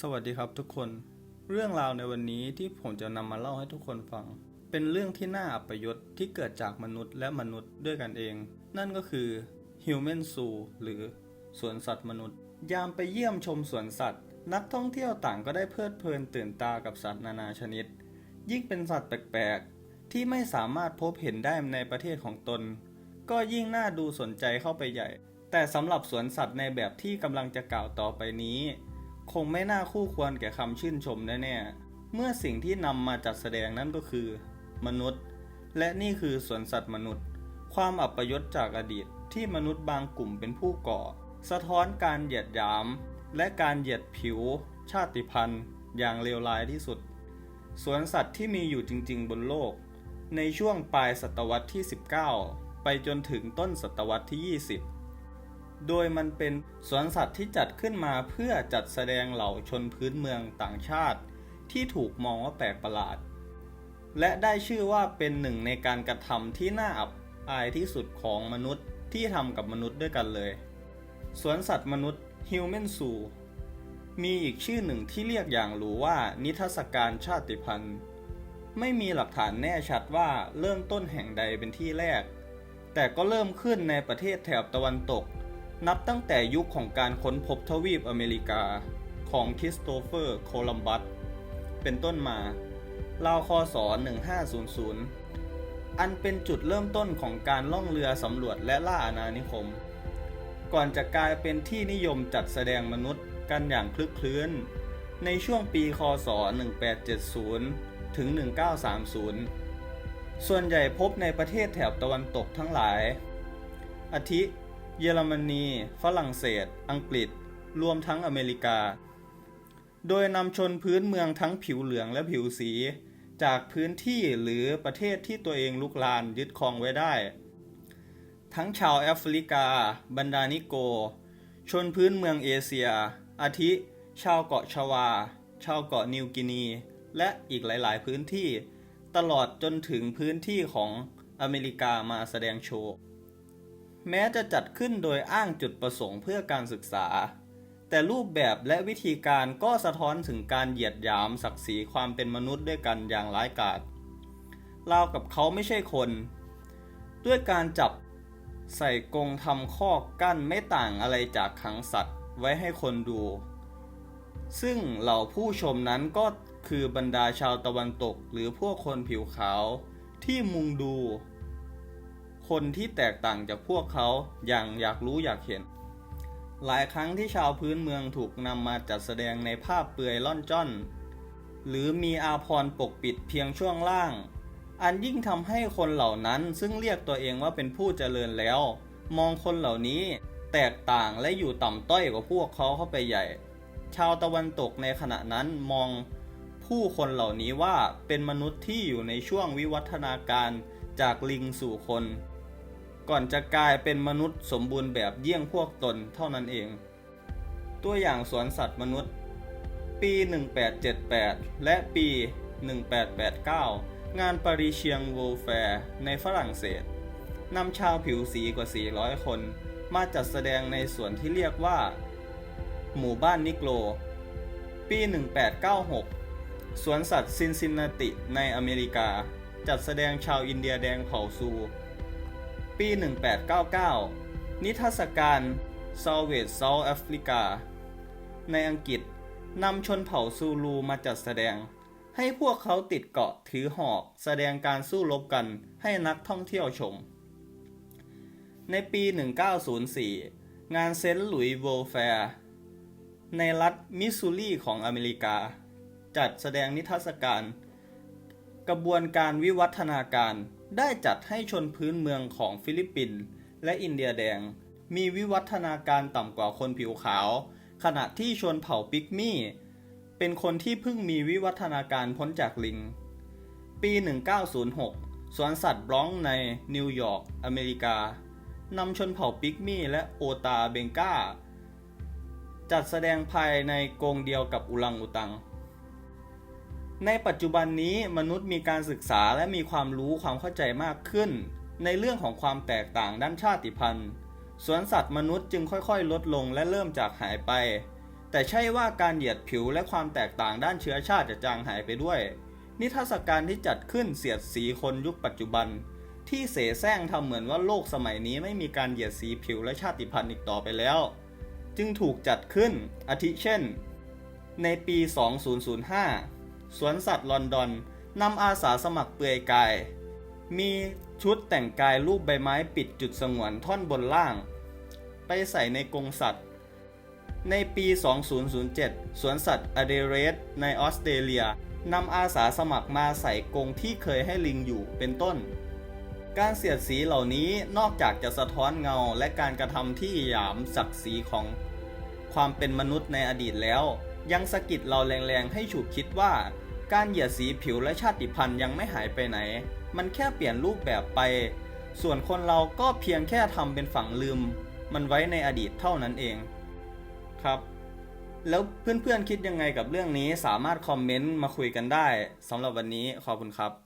สวัสดีครับทุกคน เรื่องราวในวันนี้ที่ผมจะนำมาเล่าให้ทุกคนฟัง เป็นเรื่องที่น่าอัปยศที่เกิดจากมนุษย์และมนุษย์ด้วยกันเอง นั่นก็คือ Human Zoo หรือสวนสัตว์มนุษย์ ยามไปเยี่ยมชมสวนสัตว์ นักท่องเที่ยวต่างก็ได้เพลิดเพลินตื่นตากับสัตว์นานาชนิด ยิ่งเป็นสัตว์แปลกๆ ที่ไม่สามารถพบเห็นได้ในประเทศของตน ก็ยิ่งน่าดูสนใจเข้าไปใหญ่ แต่สำหรับสวนสัตว์ในแบบที่กำลังจะกล่าวต่อไปนี้ คงไม่น่าคู่ควรแก่คำชื่นชมแน่ๆ เมื่อสิ่งที่นำมาจัดแสดงนั่นก็คือ มนุษย์ และนี่คือสวนสัตว์มนุษย์ ความอัปยศจากอดีตที่มนุษย์บางกลุ่มเป็นผู้ก่อ สะท้อนการเหยียดหยาม และการเหยียดผิว ชาติพันธุ์ อย่างเลวร้ายที่สุด สวนสัตว์ที่มีอยู่จริง ๆ บนโลก ในช่วงปลายศตวรรษที่ 19 ไปจนถึงต้นศตวรรษที่ 20 โดยมันเป็นสวนสัตว์ที่จัดขึ้นมาเพื่อจัดแสดงเหล่าชนพื้นเมืองต่างชาติ ที่ถูกมองว่าแปลกประหลาด และได้ชื่อว่าเป็นหนึ่งในการกระทำที่น่าอับอายที่สุดของมนุษย์ที่ทำกับมนุษย์ด้วยกันเลย สวนสัตว์มนุษย์ Human Zoo มีอีกชื่อหนึ่งที่เรียกอย่างหรูว่านิทรรศการชาติพันธุ์ ไม่มีหลักฐานแน่ชัดว่าเริ่มต้นแห่งใดเป็นที่แรก แต่ก็เริ่มขึ้นในประเทศแถบตะวันตก นับตั้งแต่ยุคของการค้นพบทวีปอเมริกาของคริสโตเฟอร์โคลัมบัสเป็นต้นมา ราวคศ 1500 อันเป็นจุดเริ่มต้นของการล่องเรือสำรวจและล่าอาณานิคม ก่อนจะกลายเป็นที่นิยมจัดแสดงมนุษย์กันอย่างคลึกคลื้น ในช่วงปีคศ 1870 ถึง 1930 ส่วนใหญ่พบในประเทศแถบตะวันตกทั้งหลายอาทิ เยอรมนี ฝรั่งเศส อังกฤษ รวมทั้งอเมริกา โดยนำชนพื้นเมืองทั้งผิวเหลืองและผิวสี จากพื้นที่หรือประเทศที่ตัวเองลุกลานยึดครองไว้ได้ ทั้งชาวแอฟริกาบันดานิโก ชนพื้นเมืองเอเชีย อาทิ ชาวเกาะชวา ชาวเกาะนิวกินี และอีกหลาย ๆ พื้นที่ ตลอดจนถึงพื้นที่ของอเมริกามาแสดงโชว์ แม้จะจัดขึ้นโดยอ้างจุดประสงค์เพื่อการศึกษา แต่รูปแบบและวิธีการก็สะท้อนถึงการเหยียดหยามศักดิ์ศรีความเป็นมนุษย์ด้วยกันอย่างร้ายกาจรากับเขาไม่ใช่คน ด้วยการจับใส่กรงทำข้อกั้นไม่ต่างอะไรจากขังสัตว์ไว้ให้คนดู ซึ่งเหล่าผู้ชมนั้นก็คือบรรดาชาวตะวันตกหรือพวกคนผิวขาวที่มุงดู คนที่แตกต่างจากพวกเขาอย่างอยากรู้อยากเห็น หลายครั้งที่ชาวพื้นเมืองถูกนำมาจัดแสดงในภาพเปลือยล่อนจ้อน หรือมีอาพรปกปิดเพียงช่วงล่าง อันยิ่งทำให้คนเหล่านั้นซึ่งเรียกตัวเองว่าเป็นผู้เจริญแล้ว มองคนเหล่านี้แตกต่างและอยู่ต่ำต้อยกว่าพวกเขาเข้าไปใหญ่ ชาวตะวันตกในขณะนั้นมองผู้คนเหล่านี้ว่าเป็นมนุษย์ที่อยู่ในช่วงวิวัฒนาการจากลิงสู่คน ก่อนจะกลายเป็นมนุษย์สมบูรณ์แบบเยี่ยงพวกตนเท่านั้นเอง ตัวอย่างสวนสัตว์มนุษย์ ปี 1878 และปี 1889 งานปารีเชียงโวลแฟร์ในฝรั่งเศสนำชาวผิวสีกว่า 400 คน มาจัดแสดงในส่วนที่เรียกว่า หมู่บ้านนิโกรปี 1896 สวนสัตว์ซินซินนาติในอเมริกา จัดแสดงชาวอินเดียแดงเผ่าซู ปี 1899 นิทรรศการ s a l v a g e South Africa ในอังกฤษนำชนเผ่าซูลูมาจัดแสดง ให้พวกเขาติดเกาะถือหอกแสดงการสู้รบกันให้นักท่องเที่ยวชม ในปี 1904 งานเซนต์หลุยส์โวลแฟร์ในรัฐมิสซูรีของอเมริกา จัดแสดงนิทรรศการ กระบวนการวิวัฒนาการ ได้จัดให้ชนพื้นเมืองของฟิลิปปินส์และอินเดียแดง มีวิวัฒนาการต่ำกว่าคนผิวขาว ขณะที่ชนเผ่าปิกมี่ เป็นคนที่เพิ่งมีวิวัฒนาการพ้นจากลิง ปี 1906 สวนสัตว์บรองในนิวยอร์กอเมริกานำชนเผ่าปิกมี่และโอตาเบงกาจัดแสดงภายในกรงเดียวกับอุลังอุตัง ในปัจจุบันนี้มนุษย์มีการศึกษาและมีความรู้ความเข้าใจมากขึ้น ในเรื่องของความแตกต่างด้านชาติพันธุ์ สวนสัตว์มนุษย์จึงค่อยๆ ลดลงและเริ่มจากหายไป แต่ใช่ว่าการเหยียดผิวและความแตกต่างด้านเชื้อชาติจะจางหายไปด้วย นิทรรศการที่จัดขึ้นเสียดสีคนยุคปัจจุบัน ที่เสแสร้งทำเหมือนว่าโลกสมัยนี้ไม่มีการเหยียดสีผิวและชาติพันธุ์อีกต่อไปแล้ว จึงถูกจัดขึ้นอาทิเช่น ในปี 2005 สวนสัตว์ลอนดอนนำอาสาสมัครเปลือยกาย มีชุดแต่งกายรูปใบไม้ปิดจุดสงวนท่อนบนล่าง ไปใส่ในกรงสัตว์ ในปี 2007 สวนสัตว์อเดเรสในออสเตรเลียนำอาสาสมัครมาใส่กรงที่เคยให้ลิงอยู่เป็นต้น การเสียดสีเหล่านี้นอกจากจะสะท้อนเงาและการกระทำที่หยามศักดิ์ศรีของความเป็นมนุษย์ในอดีตแล้ว ยังสะกิดเราแรงๆ ให้ฉุกคิดว่า การเหยียดสีผิวและชาติพันธุ์ยังไม่หายไปไหน มันแค่เปลี่ยนรูปแบบไป ส่วนคนเราก็เพียงแค่ทำเป็นฝังลืม มันไว้ในอดีตเท่านั้นเอง ครับ แล้วเพื่อนๆคิดยังไงกับเรื่องนี้สามารถคอมเมนต์มาคุยกันได้สำหรับวันนี้ขอบคุณครับ